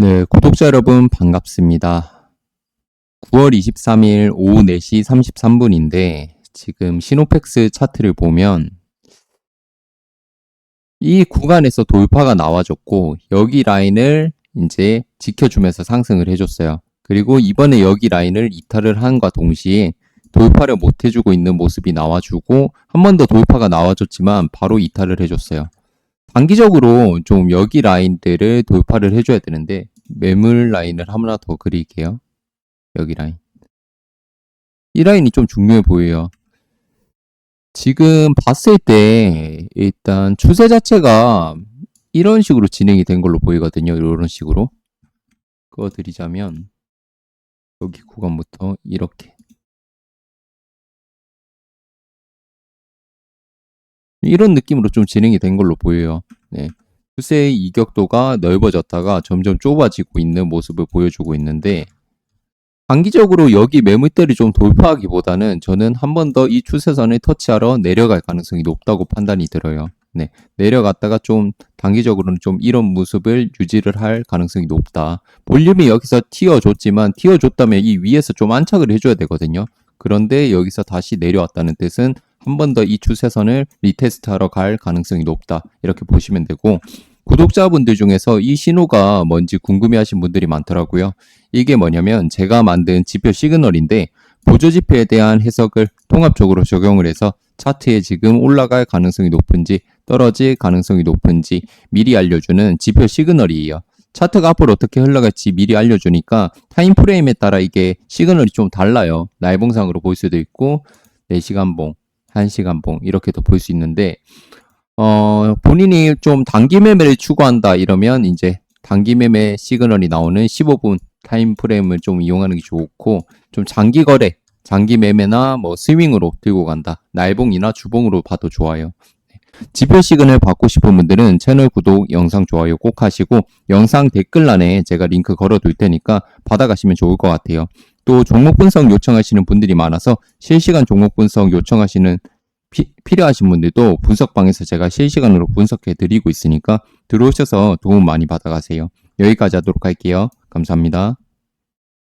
네, 구독자 여러분 반갑습니다. 9월 23일 오후 4시 33분인데 지금 시노펙스 차트를 보면 이 구간에서 돌파가 나와줬고 여기 라인을 이제 지켜주면서 상승을 해줬어요. 그리고 이번에 여기 라인을 이탈을 한과 동시에 돌파를 못 해주고 있는 모습이 나와주고 한 번 더 돌파가 나와줬지만 바로 이탈을 해줬어요. 단기적으로 좀 여기 라인들을 돌파를 해줘야 되는데 매물 라인을 하나 더 그릴게요. 여기 라인. 이 라인이 좀 중요해 보여요. 지금 봤을 때 일단 추세 자체가 이런 식으로 진행이 된 걸로 보이거든요. 이런 식으로. 그거 드리자면 여기 구간부터 이렇게 이런 느낌으로 좀 진행이 된 걸로 보여요. 네. 추세의 이격도가 넓어졌다가 점점 좁아지고 있는 모습을 보여주고 있는데 단기적으로 여기 매물대를 좀 돌파하기보다는 저는 한 번 더 이 추세선을 터치하러 내려갈 가능성이 높다고 판단이 들어요. 네. 내려갔다가 좀 단기적으로는 좀 이런 모습을 유지를 할 가능성이 높다. 볼륨이 여기서 튀어줬지만 튀어줬다면 이 위에서 좀 안착을 해줘야 되거든요. 그런데 여기서 다시 내려왔다는 뜻은 한 번 더 이 추세선을 리테스트하러 갈 가능성이 높다. 이렇게 보시면 되고 구독자분들 중에서 이 신호가 뭔지 궁금해하신 분들이 많더라고요. 이게 뭐냐면 제가 만든 지표 시그널인데 보조 지표에 대한 해석을 통합적으로 적용을 해서 차트에 지금 올라갈 가능성이 높은지 떨어질 가능성이 높은지 미리 알려주는 지표 시그널이에요. 차트가 앞으로 어떻게 흘러갈지 미리 알려주니까 타임 프레임에 따라 이게 시그널이 좀 달라요. 날봉상으로 볼 수도 있고 4시간봉, 1시간봉 이렇게도 볼 수 있는데 어, 본인이 좀 단기 매매를 추구한다 이러면 이제 단기 매매 시그널이 나오는 15분 타임 프레임을 좀 이용하는 게 좋고 좀 장기 거래, 장기 매매나 뭐 스윙으로 들고 간다. 날봉이나 주봉으로 봐도 좋아요. 지표 시그널 받고 싶은 분들은 채널 구독, 영상 좋아요 꼭 하시고 영상 댓글란에 제가 링크 걸어 둘 테니까 받아가시면 좋을 것 같아요. 또 종목 분석 요청하시는 분들이 많아서 실시간 종목 분석 요청하시는 피- 필요하신 분들도 분석방에서 제가 실시간으로 분석해 드리고 있으니까 들어오셔서 도움 많이 받아가세요. 여기까지 하도록 할게요. 감사합니다.